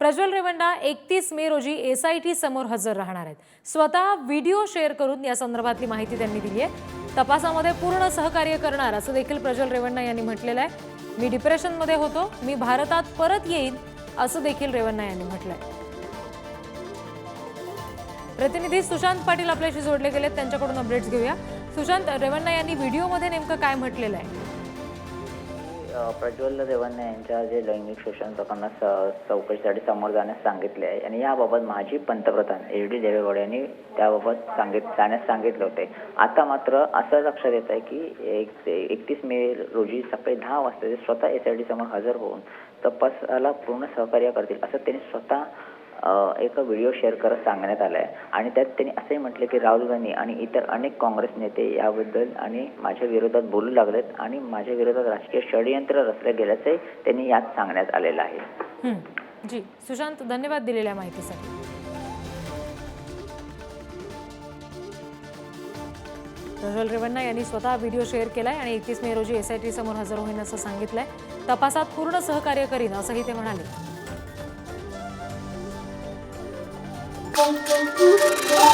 प्रज्वल रेवंडा एकतीस मे रोजी S I T समोर हजर राहणार आहेत. स्वतः व्हिडिओ शेअर करून या संदर्भातली माहिती त्यांनी दिली आहे. तपासामध्ये पूर्ण सहकार्य करणार असं देखील प्रज्वल रेवण्णा यांनी म्हटलेलं आहे. मी डिप्रेशनमध्ये होतो मी भारतात परत येईन असं देखील रेवण्णा यांनी म्हटलंय प्रतिनिधी सुशांत पाटील आपल्याशी जोडले गेलेत त्यांच्याकडून अपडेट्स घेऊया. सुशांत रेवण्णा यांनी व्हिडिओमध्ये नेमकं काय म्हटलेलं आहे? प्रज्वल रेवन्ना यांच्या जे लैंगिक शोषण प्रकरणात स- चौकशीसाठी समोर जाण्यास सांगितले आहे. आणि याबाबत माजी पंतप्रधान एच डी देवेगौडे यांनी त्याबाबत सांगित जाण्यास सांगितले होते. आता मात्र असं लक्षात येत आहे की एक एकतीस मे रोजी सकाळी दहा वाजता ते स्वतः एस आय डी समोर हजर होऊन तपासाला पूर्ण सहकार्य करतील असं त्यांनी स्वतः एक व्हिडिओ शेअर करत सांगण्यात आला आहे आणि त्यात त्यांनी असंही म्हटले की राहुल गांधी आणि इतर अनेक काँग्रेस नेते याबद्दल आणि माझ्या विरोधात बोलू लागलेत आणि माझ्या विरोधात राजकीय षडयंत्र रचलं गेल्याचंही त्यांनी यात सांगण्यात आलेलं आहे. जी. सुशांत धन्यवाद दिलेल्या माहितीसाठी. रजल रेवन्ना यांनी स्वतः व्हिडिओ शेअर केलाय आणि एकतीस मे रोजी एस आय समोर हजर होईन असं सांगितलंय. तपासात पूर्ण सहकार्य करीन असंही ते म्हणाले. Música